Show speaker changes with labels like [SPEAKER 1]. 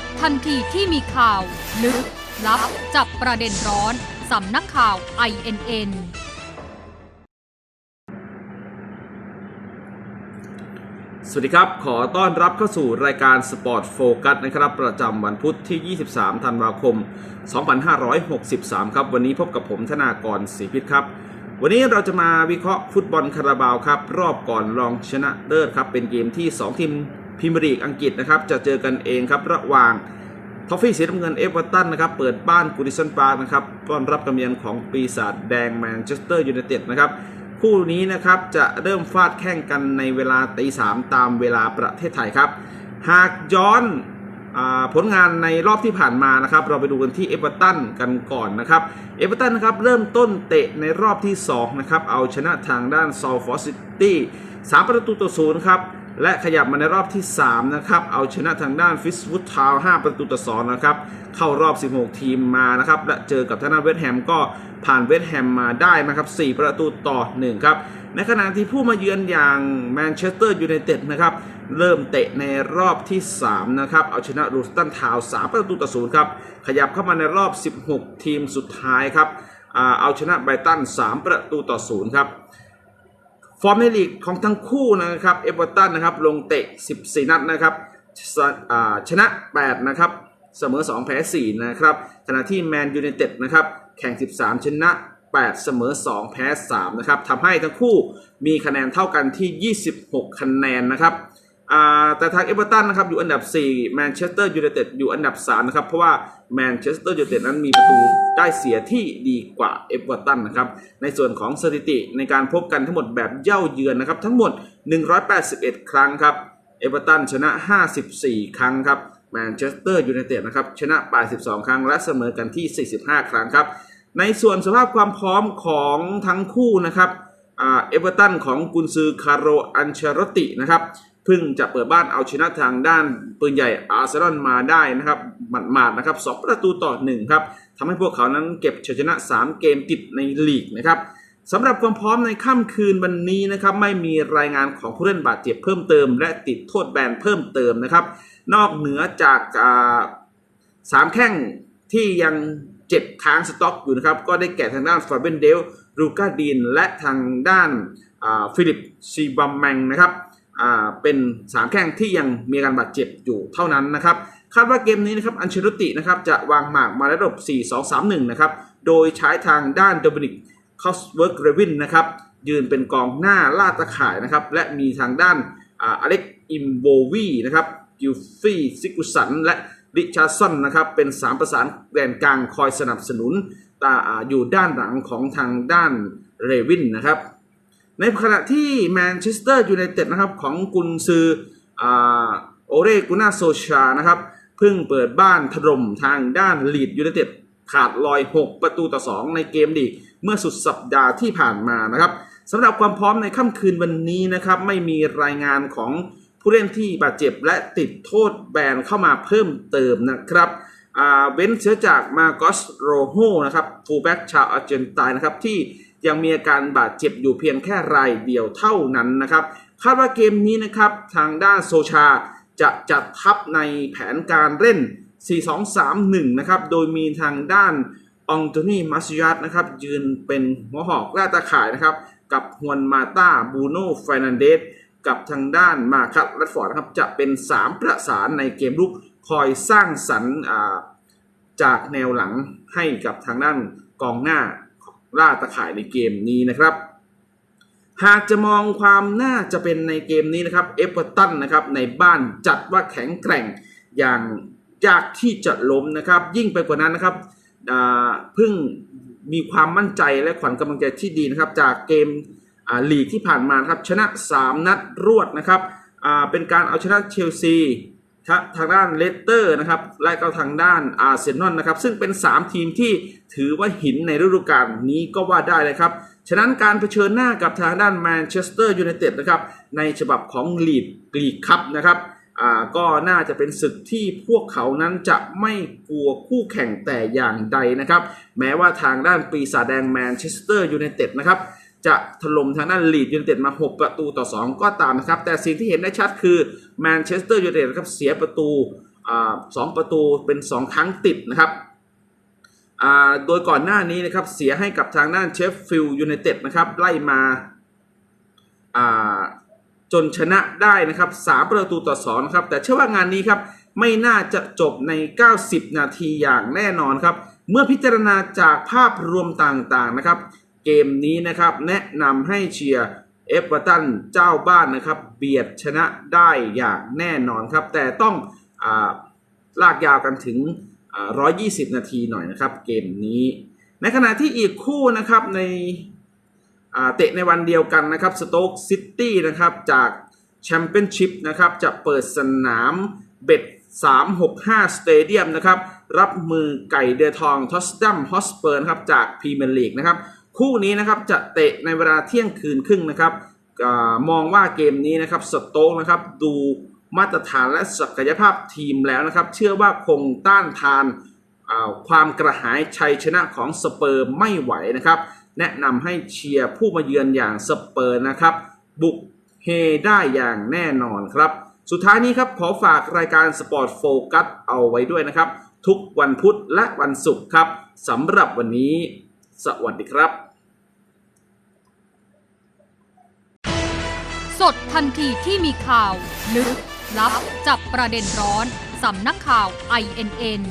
[SPEAKER 1] ดทันทีที่มีข่าว ลึก ลับ จับประเด็นร้อน สำนักข่าว INN
[SPEAKER 2] สวัสดีครับ ขอต้อนรับเข้าสู่รายการ Sport Focus นะครับ ประจำวันพุธที่ 23 ธันวาคม 2563 ครับ วันนี้พบกับผมธนากรศรีพิษครับวันนี้เราจะมาวิเคราะห์ฟุตบอลคาราบาวครับ รอบก่อนรองชนะเลิศครับ เป็นเกมที่ 2 ทีม พรีเมียร์ลีกอังกฤษนะครับจะเจอกันเองครับระหว่างทอฟฟี่สีน้ำเงินเอเวอร์ตันนะครับเปิดบ้านกูดิสันปาร์นะครับต้อนรับกำเนียนของปีศาจแดงแมนเชสเตอร์ยูไนเต็ดนะครับคู่นี้นะครับจะเริ่มฟาดแข่งกันในเวลาตีสามตามเวลาประเทศไทยครับ หากย้อนอผลงานในรอบที่ผ่านมานะครับเราไปดูกันที่เอเวอร์ตันกันก่อนนะครับเอเวอร์ตันนะครับเริ่มต้นเตะในรอบที่2นะครับเอาชนะทางด้านซอลฟอร์ซิตี้สามประตูต่อศูนย์ครับ และขยับมาในรอบที่ 3 นะครับ เอาชนะทางด้านฟิสวูดทาว5ประตูต่อ2นะครับ เข้ารอบ 16 ทีมมานะครับ และเจอกับทางด้านเวสต์แฮมก็ผ่านเวสต์แฮมมาได้นะครับ 4 ประตูต่อ 1 ครับ ในขณะที่ผู้มาเยือนอย่างแมนเชสเตอร์ยูไนเต็ดนะครับ เริ่มเตะในรอบที่ 3 นะครับ เอาชนะรูสตันทาว3ประตูต่อ0ครับ ขยับเข้ามาในรอบ 16 ทีมสุดท้ายครับ เอาชนะไบรตัน 3 ประตูต่อ0ครับ ฟอร์มในลีกของทั้งคู่นะครับเอเวอร์ตันนะครับลงเตะ 14 นัดนะครับชนะ 8 นะครับ เสมอ 2 แพ้ 4 นะครับขณะที่แมนยูไนเต็ดนะครับแข่ง 13 ชนะ 8 เสมอ 2 แพ้ 3 นะครับทำให้ทั้งคู่มีคะแนนเท่ากันที่ 26 คะแนนนะครับ แต่ทางเอเวอร์ตันนะครับอยู่อันดับ4แมนเชสเตอร์ยูไนเต็ดอยู่อันดับ3นะครับเพราะว่าแมนเชสเตอร์ยูไนเต็ดนั้นมีประตูได้เสียที่ดีกว่าเอเวอร์ตันนะครับในส่วนของสถิติในการพบกันทั้งหมดแบบเย่าเยือนนะครับทั้งหมด 181 ครั้งครับเอเวอร์ตันชนะ 54 ครั้งครับแมนเชสเตอร์ยูไนเต็ดนะครับชนะ 82 ครั้งและเสมอกันที่ 45 ครั้งครับในส่วนสภาพความพร้อมของทั้งคู่นะครับเอเวอร์ตันของกุนซือคาร์โรอันเชรตินะครับ เพิ่งจะเปิดบ้านเอาชนะทางด้านปืนใหญ่อาร์เซนอลมาได้นะครับหมาดๆนะครับสองประตูต่อหนึ่งครับทำให้พวกเขานั้นเก็บชัยชนะ 3 เกมติดในลีกนะครับสำหรับความพร้อมในค่ำคืนวันนี้นะครับไม่มีรายงานของผู้เล่นบาดเจ็บเพิ่มเติม และติดโทษแบนเพิ่มเติมนะครับนอกเหนือจากสามแข้งที่ยังเจ็บค้างสต็อกอยู่นะครับก็ได้แก่ทางด้านฟาเบนเดลลูกาดีนและทางด้านฟิลิปซีบัมแมงนะครับ เป็นสามแข้งที่ยังมีการบาดเจ็บอยู่เท่านั้นนะครับคาดว่าเกมนี้นะครับอันเชลตินะครับจะวางหมากมาในระบบ4-2-3-1 นะครับโดยใช้ทางด้านโดมินิกคอสเวิร์กเรวินนะครับยืนเป็นกองหน้าล่าตะข่ายนะครับและมีทางด้านอาเล็กอิมโบวีนะครับกิลฟี่ซิกุสันและริชาร์ดสันนะครับเป็น 3 ประสานแดนกลางคอยสนับสนุนตาอ่าอยู่ด้านหลังของทางด้านเรวินนะครับ ในขณะที่แมนเชสเตอร์ยูไนเต็ดนะครับของกุนซือโอเรกุนาโซชานะครับเพิ่งเปิดบ้านถล่มทางด้านลีดยูไนเต็ดขาดลอย 6 ประตูต่อ 2 ในเกมลีเมื่อสุดสัปดาห์ที่ผ่านมานะครับสำหรับความพร้อมในค่ำคืนวันนี้นะครับไม่มีรายงานของผู้เล่นที่บาดเจ็บและติดโทษแบนเข้ามาเพิ่มเติมนะครับเว้นเชื้อจากมาโกสโรโฮนะครับฟูลแบ็กชาวอาร์เจนตินนะครับที่ ยังมีอาการบาดเจ็บอยู่เพียงแค่รายเดียวเท่านั้นนะครับคาดว่าเกมนี้นะครับทางด้านโซชาจะจัดทัพในแผนการเล่น 4-2-3-1 นะครับ โดยมีทางด้านองโตนีมัสยัตนะครับ ยืนเป็นหัวหอกล่าตาข่ายนะครับ กับฮวนมาตาบูโน่ฟรนันเดสกับทางด้านมาคัตรัดฟอร์ดนะครับ จะเป็น 3 ประสานในเกมลุกคอยสร้างสรรค์จากแนวหลังให้กับทางด้านกองหน้า ล่าตะข่ายในเกมนี้นะครับ หากจะมองความน่าจะเป็นในเกมนี้นะครับเอเวอร์ตันนะครับในบ้านจัดว่าแข็งแกร่งอย่างยากที่จะล้มนะครับ ยิ่งไปกว่านั้นนะครับเพิ่งมีความมั่นใจและขวัญกำลังใจที่ดีนะครับ จากเกมลีกที่ผ่านมานครับชนะ 3 นัดรวดนะครับเป็นการเอาชนะเชลซี ทางด้านเลสเตอร์นะครับและก็ทางด้านอาร์เซนอลนะครับซึ่งเป็น 3 ทีมที่ถือว่าหินในฤดูกาลนี้ก็ว่าได้เลยครับ ฉะนั้นการเผชิญหน้ากับทางด้านแมนเชสเตอร์ยูไนเต็ดนะครับในฉบับของลีดลีกคัพนะครับก็น่าจะเป็นศึกที่พวกเขานั้นจะไม่กลัวคู่แข่งแต่อย่างใดนะครับ แม้ว่าทางด้านปีศาจแดงแมนเชสเตอร์ยูไนเต็ดนะครับ จะถล่มทางด้านลีดยูไนเต็ดมา 6 ประตูต่อ 2 ก็ตามนะครับ แต่สิ่งที่เห็นได้ชัดคือแมนเชสเตอร์ยูไนเต็ดนะครับเสียประตูสองประตูเป็น 2 ครั้งติดนะครับโดยก่อนหน้านี้นะครับเสียให้กับทางด้านเชฟฟิลด์ยูไนเต็ดนะครับไล่มาอ่าจนชนะได้นะครับ3ประตูต่อ2นะครับแต่เชื่อว่างานนี้ครับไม่น่าจะจบใน 90 นาทีอย่างแน่นอนครับ เมื่อพิจารณาจากภาพรวมต่างๆนะครับ เกมนี้นะครับ แนะนำให้เชียร์เอฟเวอร์ตันเจ้าบ้านนะครับ เบียดชนะได้อย่างแน่นอนครับ แต่ต้องอลากยาวกันถึงอ่า120 นาทีหน่อยนะครับ เกมนี้ ในขณะที่อีกคู่นะครับในเตะในวันเดียวกันนะครับสโต๊กซิตี้นะครับจากแชมเปี้ยนชิพนะครับจะเปิดสนามเบ็ด365 สเตเดียมนะครับ รับมือไก่เดือทอง ทอสดัมฮอสเปอร์นะครับ จากพรีเมียร์ลีกนะครับ คู่นี้นะครับจะเตะในเวลาเที่ยงคืนครึ่งนะครับอมองว่าเกมนี้นะครับสโต๊กนะครับดูมาตรฐานและศักยภาพทีมแล้วนะครับ เชื่อว่าคงต้านทานาความกระหายชัยชนะของสเปอร์ไม่ไหวนะครับ แนะนำให้เชียร์ผู้มาเยือนอย่างสเปอร์นะครับ บุกเฮได้อย่างแน่นอนครับ สุดท้ายนี้ครับขอฝากรายการสปอร์ตโฟกัสเอาไว้ด้วยนะครับ ทุกวันพุธและวันศุกร์ครับสำหรับวันนี้ สวัสดีครับ
[SPEAKER 1] สดทันทีที่มีข่าว ลึก ลับ จับประเด็นร้อน สำนักข่าว INN